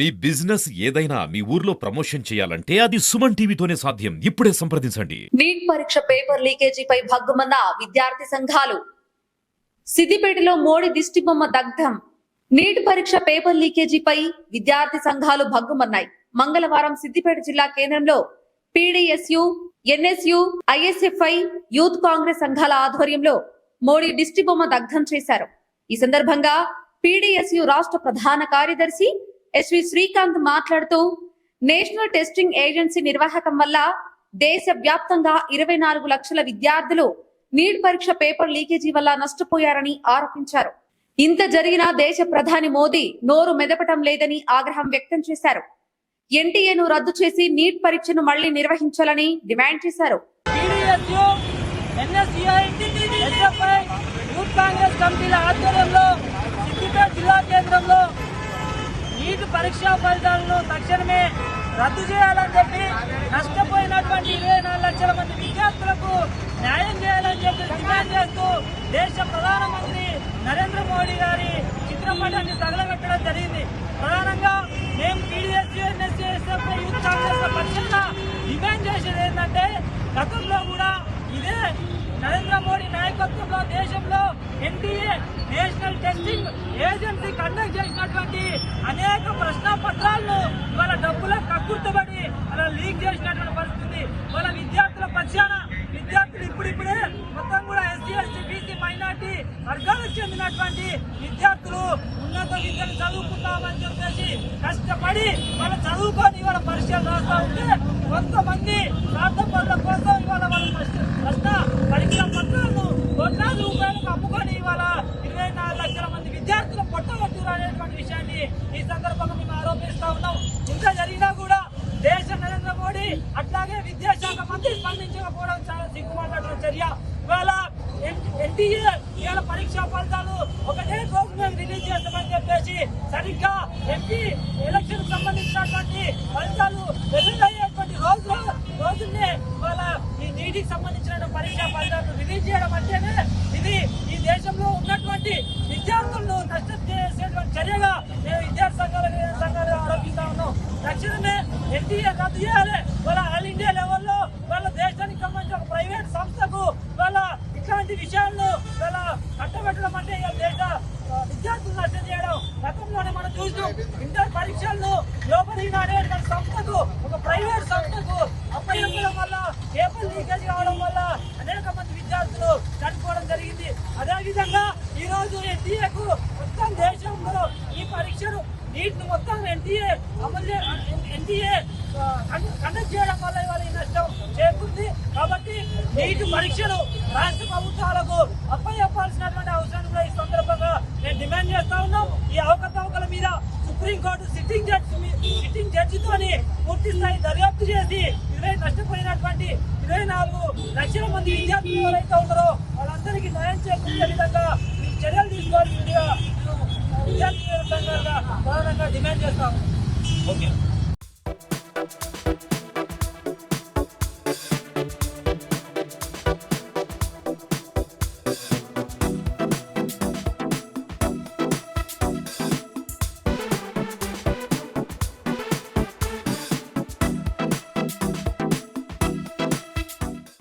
మీ business ఏదైనా మీ ఊర్లో promotion చేయాలంటే అది సుమన్ టీవీతోనే సాధ్యం. ఇప్పుడే సంప్రదించండి. నీట్ పరీక్ష పేపర్ లీకేజీపై భగ్గుమన్న విద్యార్థి సంఘాలు. సిద్దిపేటలో మోడీ దిష్టిబొమ్మ దగ్ధం. నీట్ పరీక్ష పేపర్ లీకేజీపై విద్యార్థి సంఘాలు భగ్గుమన్నాయి. మంగళవారం సిద్దిపేట జిల్లా కేంద్రంలో PDSU NSU ISFI youth Congress సంఘాల ఆధ్వర్యంలో మోడీ దిష్టిబొమ్మ దగ్ధం చేశారు. ఈ సందర్భంగా పీడీఎస్యు రాష్ట్ర ప్రధాన కార్యదర్శి ఎస్వి శ్రీకాంత్ మాట్లాడుతూ నేషనల్ టెస్టింగ్ ఏజెన్సీ నిర్వాహకం వల్ల దేశ వ్యాప్తంగా ఇరవై నాలుగు లక్షల విద్యార్థులు నీట్ పరీక్ష పేపర్ లీకేజీ వల్ల నష్టపోయారని ఆరోపించారు. ఇంత జరిగినా దేశ ప్రధాని మోదీ నోరు మెదపటం లేదని ఆగ్రహం వ్యక్తం చేశారు. ఎన్టీఏను రద్దు చేసి నీట్ పరీక్షను మళ్ళీ నిర్వహించాలని డిమాండ్ చేశారు. కాంగ్రెస్ కమిటీల ఆధ్వర్యంలో సిద్దిపేట జిల్లా కేంద్రం పరీక్షా ఫలితాలను తక్షణమే రద్దు చేయాలని చెప్పి నష్టపోయినటువంటి ఇరవై నాలుగు లక్షల మంది విద్యార్థులకు న్యాయం చేయాలని చెప్పి డిమాండ్ చేస్తూ దేశ ప్రధానమంత్రి నరేంద్ర మోడీ గారి చిత్రపటాన్ని తగలబెట్టడం జరిగింది. ప్రధానంగా మేము టీడీఎస్ ఎన్ఎస్సీ యూత్ కాంగ్రెస్ పక్షాన డిమాండ్ చేసేది ఏంటంటే గతంలో కూడా ఇదే నరేంద్ర మోడీ నాయకత్వంలో దేశంలో NDA national testing agency conduct చేసినటువంటి అనేక పత్రాలను వాళ్ళ డబ్బుల కక్కుర్తబడి అలా లీక్ చేసినటువంటి పరిస్థితి. వాళ్ళ విద్యార్థుల పక్షాన విద్యార్థులు ఇప్పుడిప్పుడే మొత్తం కూడా ఎస్సీ ఎస్టీ బీసీ మైనార్టీ వర్గాలకు చెందినటువంటి విద్యార్థులు ఉన్నత విద్యను చదువుకుంటామని చెప్పేసి కష్టపడి వాళ్ళ చదువుకొని వాళ్ళ పరీక్షలు రాస్తా ఉంటే కొంతమంది స్వార్థపరుల కోసం ఇవాళ వాళ్ళ ప్రశ్న ప్రశ్న పరీక్ష పత్రాలను కోట్లాది రూపాయలకు అమ్ముకొని ఇవాళ ఇరవై నాలుగు లక్షల మంది విద్యార్థులు పొట్టగొట్టురు అనేటువంటి విషయాన్ని ఈ సందర్భంగా మేము ఆరోపిస్తా ఉన్నాం ఇంత జరిగినా కూడా దేశ నరేంద్ర మోడీ అట్లాగే విద్యాశాఖ మంత్రి స్పందించకపోవడం చాలా సిగ్గుమాటటువంటి చర్య. ఇవాళ ఎన్టీఏ ఇవాళ పరీక్షా ఫలితాలు ఒకటే రోజు మేము రిలీజ్ చేస్తామని చెప్పేసి సరిగ్గా ఎంపీ ఎలక్షన్ సంబంధించినటువంటి ఫలితాలు రిలీజ్ అయ్యేటువంటి రోజు రోజునే వాళ్ళ ఈ నీటికి సంబంధించిన పరీక్షా ఫలితాలను రిలీజ్ చేయడం అంటేనే ఇది ఈ దేశంలో ఉన్నటువంటి విద్యార్థులను నష్టం చేసేటువంటి చర్యగా మేము విద్యార్థి సంఘాలు సంఘాలు ఆరోపిస్తా ఉన్నాం. తక్షణమే ఎన్టీఏ రద్దు చేయాలి. వాళ్ళ ఆల్ ఇండియా లెవెల్లో వాళ్ళ దేశానికి సంబంధించిన ఒక ప్రైవేట్ సంస్థకు వాళ్ళ ఇట్లాంటి విషయాలను వాళ్ళ కట్టబెట్టడం అంటే ఇవాళ దేశ విద్యార్థులు నష్టం చేయడం గతంలోనే మనం చూసినాం. ఇంటర్ పరీక్షలను లోపలి అనేటువంటి సంస్థకు ఒక ప్రైవేట్ సంస్థకు అప్పగించడం వల్ల పేపర్ లీకేజ్ కావడం వల్ల అనేక మంది విద్యార్థులు చనిపోవడం జరిగింది. అదేవిధంగా ఈరోజు ఈ రోజు ఎన్టీఏకు మొత్తం దేశంలో ఈ పరీక్షను నీటిని మొత్తం ఎన్టీఏ అమలు ఎన్టీఏ కండక్ట్ చేయడం వల్ల ఇవాళ నష్టం చేకూరుంది. కాబట్టి నీటి పరీక్షలు రాష్ట్ర ప్రభుత్వాలకు అప్పచెప్పాల్సినటువంటి అవసరం కూడా ఈ సందర్భంగా నేను డిమాండ్ చేస్తా ఉన్నాం. ఈ అవకతవకల మీద supreme court sitting judge sitting జడ్జితోని పూర్తి స్థాయి దర్యాప్తు చేసి ఇరవై నష్టపోయినటువంటి ఇరవై నాలుగు లక్షల మంది విద్యార్థులు ఎవరైతే ఉన్నారో వాళ్ళందరికీ న్యాయం చేకూర్చే విధంగా ఈ చర్యలు తీసుకోవాల్సిందిగా విద్యార్థి సంఘాలుగా ప్రధానంగా డిమాండ్ చేస్తాము ఓకే.